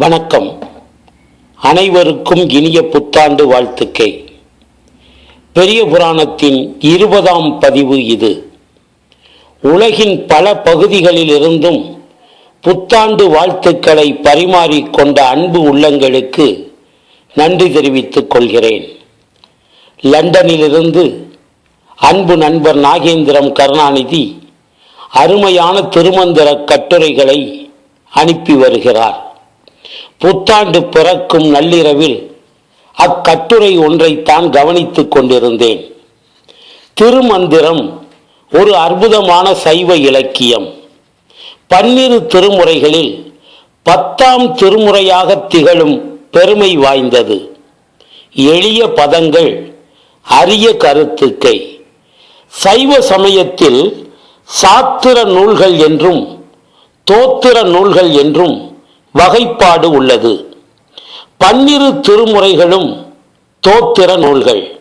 வணக்கம். அனைவருக்கும் இனிய புத்தாண்டு வாழ்த்துக்கை பெரிய புராணத்தின் இருபதாம் பதிவு இது. உலகின் பல பகுதிகளிலிருந்தும் புத்தாண்டு வாழ்த்துக்களை பரிமாறிக்கொண்ட அன்பு உள்ளங்களுக்கு நன்றி தெரிவித்துக் கொள்கிறேன். லண்டனிலிருந்து அன்பு நண்பர் நாகேந்திரம் கருணாநிதி அருமையான திருமந்திர கட்டுரைகளை அனுப்பி வருகிறார். புத்தாண்டு பிறக்கும் நள்ளிரவில் அக்கட்டுரை ஒன்றைத்தான் கவனித்துக் கொண்டிருந்தேன். திருமந்திரம் ஒரு அற்புதமான சைவ இலக்கியம். பன்னிரு திருமுறைகளில் பத்தாம் திருமுறையாக திகழும் பெருமை வாய்ந்தது. எளிய பதங்கள் அரிய கருத்துக்கை சைவ சமயத்தில் சாத்திர நூல்கள் என்றும் தோத்திர நூல்கள் என்றும் வகைப்பாடு உள்ளது. பன்னிரு திருமுறைகளும் தோத்திர நூல்கள்.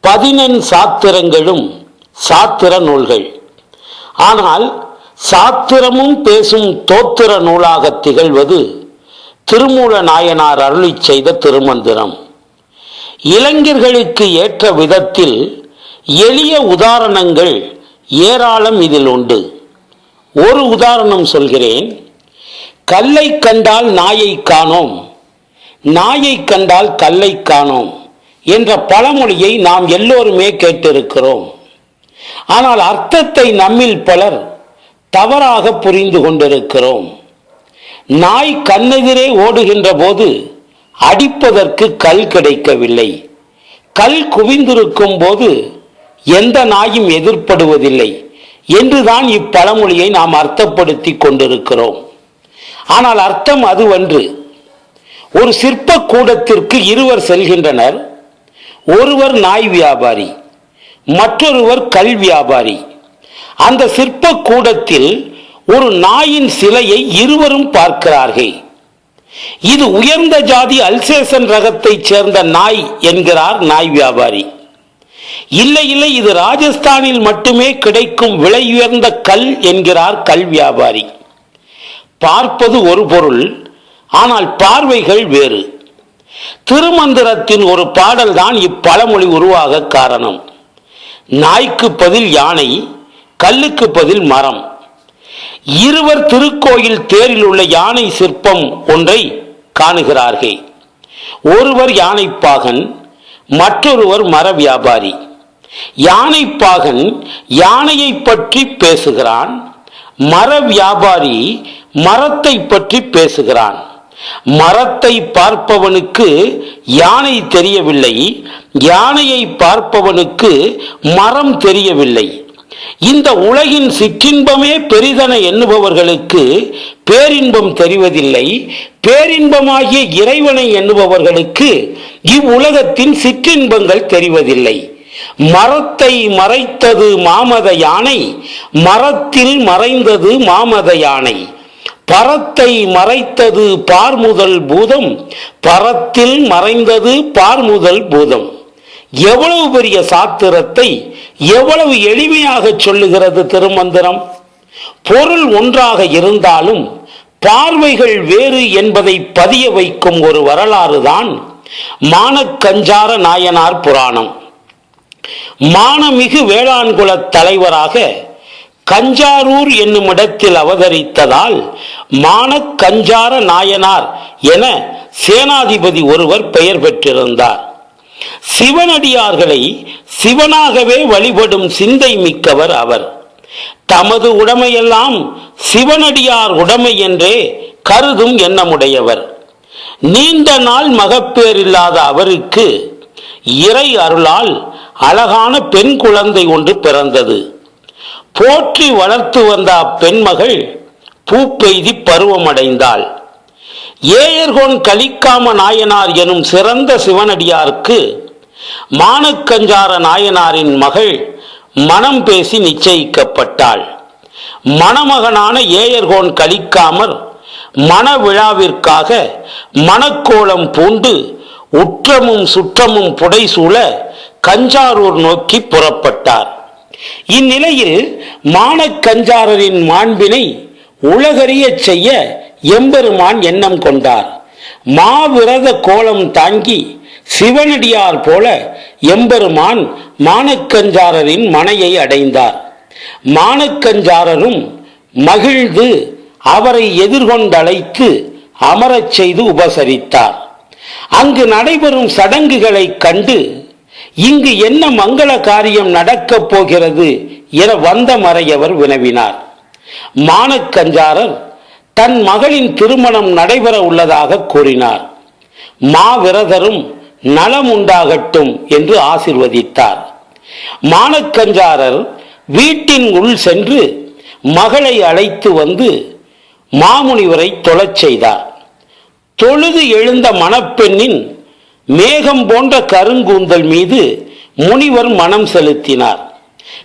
பதினெண் சாத்திரங்களும் சாத்திர நூல்கள். ஆனால் சாத்திரமும் பேசும் தோத்திர நூலாக திகழ்வது திருமூல நாயனார் அருளி செய்த திருமந்திரம். இளைஞர்களுக்கு ஏற்ற விதத்தில் எளிய உதாரணங்கள் ஏராளம் இதில் உண்டு. ஒரு உதாரணம் சொல்கிறேன். கல்லை கண்டால் நாயை காணோம். நாயை கண்டால் கல்லை காணோம் என்ற பழமொழியை நாம் எல்லோருமே கேட்டிருக்கிறோம். ஆனால் அர்த்தத்தை நம்மில் பலர் தவறாக புரிந்து கொண்டிருக்கிறோம். நாய் கண்ணெதிரே ஓடுகின்ற போது அடிப்பதற்கு கல் கிடைக்கவில்லை. கல் குவிந்திருக்கும் போது எந்த நாயும் எதிர்ப்படுவதில்லை. என்றுதான் இப்பழமொழியை நாம் அர்த்தப்படுத்தி கொண்டிருக்கிறோம். ஆனால் அர்த்தம் அது ஒன்று ஒரு சிற்ப கூடத்திற்கு இருவர் செல்கின்றனர். ஒருவர் நாய் வியாபாரி மற்றொருவர் கல் வியாபாரி. அந்த சிற்ப கூடத்தில் ஒரு நாயின் சிலையை இருவரும் பார்க்கிறார்கள். இது உயர்ந்த ஜாதி அல்சேசன் ரகத்தைச் சேர்ந்த நாய் என்கிறார் நாய் வியாபாரி. இல்லை இல்லை இது ராஜஸ்தானில் மட்டுமே கிடைக்கும் விலை உயர்ந்த கல் என்கிறார் கல் வியாபாரி. பார்ப்பது ஒரு பொருள் ஆனால் பார்வைகள் வேறு. திருமந்திரத்தின் ஒரு பாடல் தான் இப்பழமொழி உருவாக காரணம். நாய்க்கு பதில் யானை கல்லுக்கு பதில் மரம். இருவர் திருக்கோயில் தேரில் உள்ள யானை சிற்பம் ஒன்றை காணுகிறார்கள். ஒருவர் யானைப்பாகன் மற்றொருவர் மர வியாபாரி. யானைப்பாகன் யானையை பற்றி பேசுகிறான் மர வியாபாரி மரத்தை பற்றி பேசுகிறான். மரத்தை பார்ப்பவனுக்கு யானை தெரியவில்லை. யானையை பார்ப்பவனுக்கு மரம் தெரியவில்லை. இந்த உலகின் சிற்றின்பமே பெரிதென எண்ணுபவர்களுக்கு பேரின்பம் தெரிவதில்லை. பேரின்பமாகிய இறைவனை எண்ணுபவர்களுக்கு இவ்வுலகத்தின் சிற்றின்பங்கள் தெரிவதில்லை. மரத்தை மறைத்தது மாமத யானை மரத்தில் மறைந்தது மாமத யானை. பரத்தை மறைத்தது பார்முதல் பூதம் பரத்தில் மறைந்தது பார்முதல் பூதம். எவ்வளவு பெரிய சாத்திரத்தை எவ்வளவு எளிமையாக சொல்லுகிறது திருமந்திரம். பொருள் ஒன்றாக இருந்தாலும் பார்வைகள் வேறு என்பதை பதிய வைக்கும் ஒரு வரலாறு தான் மானக்கஞ்சார நாயனார் புராணம். மானமிகு வேளாண்குல தலைவராக கஞ்சாரூர் என்னும் இடத்தில் அவதரித்ததால் மானக்கஞ்சார நாயனார் என சேனாதிபதி ஒருவர் பெயர் பெற்றிருந்தார். சிவனடியார்களை சிவனாகவே வழிபடும் சிந்தை மிக்கவர் அவர். தமது உடைமையெல்லாம் சிவனடியார் உடைமை என்றே கருதும் எண்ணமுடையவர். நீண்ட நாள் மகப்பேறில்லாத அவருக்கு இறை அருளால் அழகான பெண் குழந்தை ஒன்று பிறந்தது. போற்றி வளர்த்து வந்த அப்பெண்மகள் பூப்பெய்தி பருவமடைந்தாள். ஏயர்கோன் கலிக்காம நாயனார் எனும் சிறந்த சிவனடியாருக்கு மானக்கஞ்சார நாயனாரின் மகள் மனம் பேசி நிச்சயிக்கப்பட்டாள். மணமகனான ஏயர்கோன் கலிக்காமர் மண விழாவிற்காக மணக்கோலம் பூண்டு உற்றமும் சுற்றமும் புடைசூழ கஞ்சாரூர் நோக்கி புறப்பட்டார். இந்நிலையில் மானக்கஞ்சாரரின் மாண்பினை உலகறியச் செய்ய எம்பெருமான் எண்ணம் கொண்டார். மாவிரத கோலம் தாங்கி சிவனடியார் போல எம்பெருமான் மானக்கஞ்சாரரின் மனையை அடைந்தார். மானக்கஞ்சாரரும் மகிழ்ந்து அவரை எதிர்கொண்டழைத்து அமரச் செய்து உபசரித்தார். அங்கு நடைபெறும் சடங்குகளைக் கண்டு இங்கு என்ன மங்கள காரியம் நடக்கப் போகிறது என வந்த மறையவர் வினவினார். மானக்கஞ்சாரர் தன் மகளின் திருமணம் நடைபெற உள்ளதாக கூறினார். மாவிரதரும் நலம் உண்டாகட்டும் என்று ஆசிர்வதித்தார். மானக்கஞ்சாரர் வீட்டின் உள் சென்று மகளை அழைத்து வந்து மாமுனிவரை தொழச் செய்தார். தொழுது எழுந்த மணப்பெண்ணின் மேகம் போன்ற கருங்கூந்தல் மீது முனிவர் மனம் செலுத்தினார்.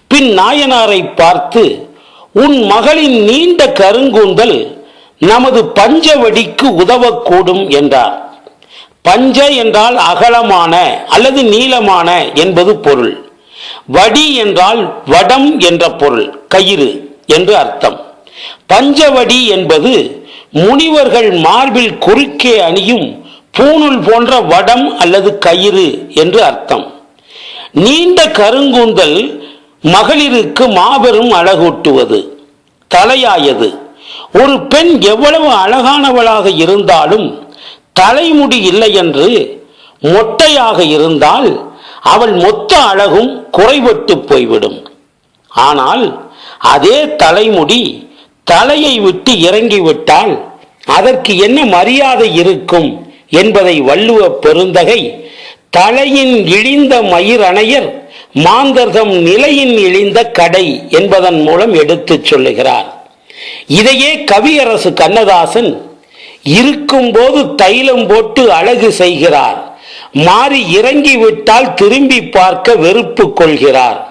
பின் நாயனாரை பார்த்து உன் மகளின் நீண்ட கருங்கூந்தல் நமது பஞ்சவடிக்கு உதவக்கூடும் என்றார். பஞ்ச என்றால் அகலமான அல்லது நீளமான என்பது பொருள். வடி என்றால் வடம் என்ற பொருள் கயிறு என்று அர்த்தம். பஞ்சவடி என்பது முனிவர்கள் மார்பில் குறுக்கே அணியும் பூணுல் போன்ற வடம் அல்லது கயிறு என்று அர்த்தம். நீண்ட கருங்கூந்தல் மகளிருக்கு மாபெரும் அழகூட்டுவது தலையாயது. ஒரு பெண் எவ்வளவு அழகானவளாக இருந்தாலும் தலைமுடி இல்லை என்று மொட்டையாக இருந்தால் அவள் மொத்த அழகும் குறைபட்டு போய்விடும். ஆனால் அதே தலைமுடி தலையை விட்டு இறங்கிவிட்டால் அதற்கு என்ன மரியாதை இருக்கும்? என்பதை வள்ளுவ பெருந்தகை தலையின் இழிந்த மயிரணையர் மாந்தர்தம் நிலையின் இழிந்த கடை என்பதன் மூலம் எடுத்துச் சொல்லுகிறார். இதையே கவியரசு கண்ணதாசன் இருக்கும்போது தைலம் போட்டு அழகு செய்கிறார். மாறி இறங்கிவிட்டால் திரும்பி பார்க்க வெறுப்பு கொள்கிறார்.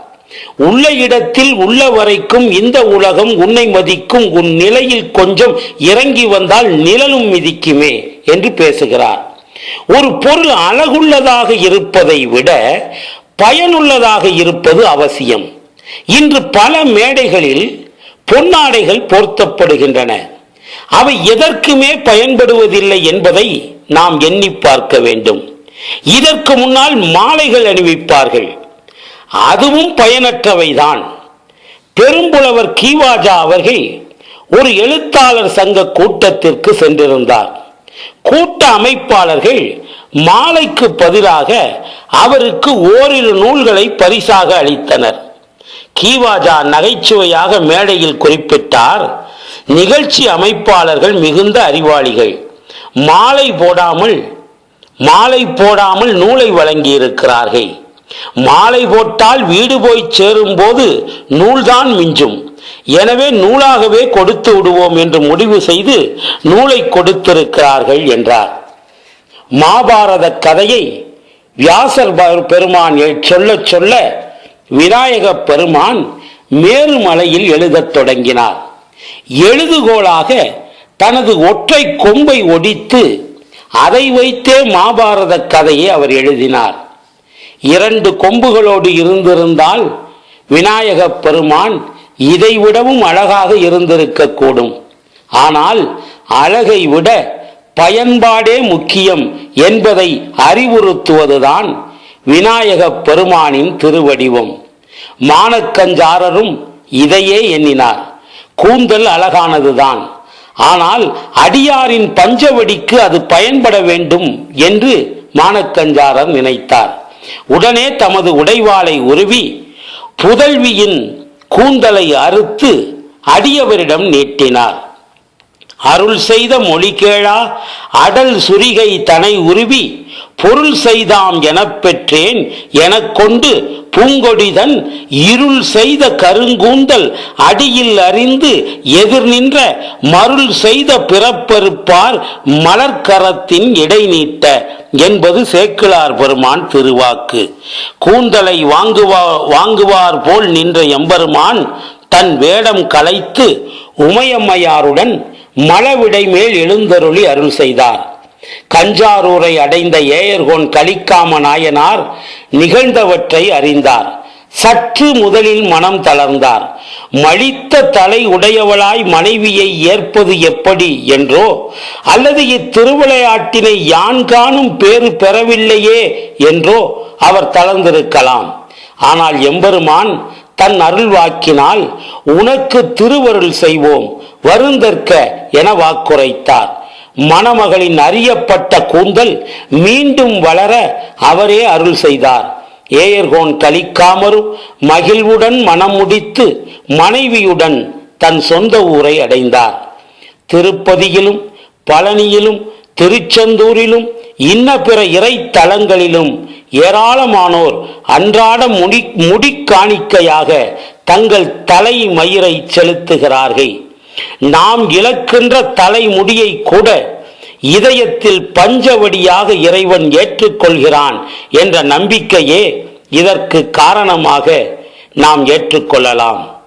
உள்ள இடத்தில் உள்ள வரைக்கும் இந்த உலகம் உன்னை மதிக்கும் உன் நிலையில் கொஞ்சம் இறங்கி வந்தால் நிழலும் மிதிக்குமே என்று பேசுகிறார். ஒரு பொருள் அழகுள்ளதாக இருப்பதை விட பயனுள்ளதாக இருப்பது அவசியம். இன்று பல மேடைகளில் பொன்னாடைகள் போர்த்தப்படுகின்றன. அவை எதற்குமே பயன்படுவதில்லை என்பதை நாம் எண்ணி பார்க்க வேண்டும். இதற்கு முன்னால் மாலைகள் அணிவிப்பார்கள். அதுவும் பயனற்றவைதான். பெரும்புலவர் கீவாஜா அவர்கள் ஒரு எழுத்தாளர் சங்க கூட்டத்திற்கு சென்றிருந்தார். கூட்ட அமைப்பாளர்கள் மாலைக்கு பதிலாக அவருக்கு ஓரிரு நூல்களை பரிசாக அளித்தனர். கீவாஜா நகைச்சுவையாக மேடையில் குறிப்பிட்டார் நிகழ்ச்சி அமைப்பாளர்கள் மிகுந்த அறிவாளிகள். மாலை போடாமல் மாலை போடாமல் நூலை வழங்கியிருக்கிறார்கள். மாலை போட்டால் வீடு போய் சேரும் போது நூல்தான் மிஞ்சும். எனவே நூலாகவே கொடுத்து விடுவோம் என்று முடிவு செய்து நூலை கொடுத்திருக்கிறார்கள் என்றார். மாபாரத கதையை வியாசர் பெருமான் எ- சொல்லச் சொல்ல விநாயக பெருமான் மேருமலையில் எழுதத் தொடங்கினார். எழுதுகோலாக தனது ஒற்றை கொம்பை ஒடித்து அதை வைத்தே மாபாரத கதையை அவர் எழுதினார். இரண்டு கொம்புகளோடு இருந்திருந்தால் விநாயகப் பெருமான் இதைவிடவும் அழகாக இருந்திருக்கக்கூடும். ஆனால் அழகை விட பயன்பாடே முக்கியம் என்பதை அறிவுறுத்துவதுதான் விநாயகப் பெருமானின் திருவடிவம். மானக்கஞ்சாரரும் இதையே எண்ணினார். கூந்தல் அழகானதுதான். ஆனால் அடியாரின் பஞ்சவடிக்கு அது பயன்பட வேண்டும் என்று மானக்கஞ்சாரர் நினைத்தார். உடனே தமது உடைவாளை உருவி புதல்வியின் கூந்தலை அறுத்து அடியவரிடம் நீட்டினார். அருள் செய்த மொழி கேளா அடல் சுரிகை தனை உருவி பொருள் செய்தாம் எனப் பெற்றேன் எனக் கொண்டு பூங்கொடிதன் இருள் செய்த கருங்கூந்தல் அடியில் அறிந்து எதிர் நின்ற மருள் செய்த பிறப்பெருப்பார் மலர்க்கரத்தின் இடைநீட்ட என்பது சேக்கிழார் பெருமான் திருவாக்கு. கூந்தலை வாங்குவா வாங்குவார் போல் நின்ற எம்பெருமான் தன் வேடம் கலைத்து உமையம்மையாருடன் மலவிடை மேல் எழுந்தருளி அருள் செய்தார். கஞ்சாரூரை அடைந்த ஏயர்கோன் கலிக்காம நாயனார் நிகழ்ந்தவற்றை அறிந்தார். சற்று முதலில் மனம் தளர்ந்தார். மழித்த தலை உடையவளாய் மனைவியை ஏற்பது எப்படி என்றோ அல்லது இத்திருவிளையாட்டினை யான் காணும் பேறு பெறவில்லையே என்றோ அவர் தளர்ந்திருக்கலாம். ஆனால் எம்பெருமான் தன் அருள்வாக்கினால் உனக்கு திருவருள் செய்வோம் வருந்தற்க என வாக்குரைத்தார். மணமகளின் அறியப்பட்ட கூந்தல் மீண்டும் வளர அவரே அருள் செய்தார். ஏயர்கோன் கலிக்காமரும் மகிழ்வுடன் மனம் முடித்து மனைவியுடன் தன் சொந்த ஊரை அடைந்தார். திருப்பதியிலும் பழனியிலும் திருச்செந்தூரிலும் இன்ன பிற இறைத்தலங்களிலும் ஏராளமானோர் அன்றாட முடி முடிக்காணிக்கையாக தங்கள் தலை மயிரை செலுத்துகிறார்கள். நாம் இழக்கின்ற தலைமுடியை கூட இதயத்தில் பஞ்சவடியாக இறைவன் ஏற்றுக்கொள்கிறான் என்ற நம்பிக்கையே இதற்கு காரணமாக நாம் ஏற்றுக்கொள்ளலாம்.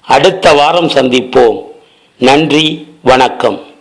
அடுத்த வாரம் சந்திப்போம். நன்றி வணக்கம்.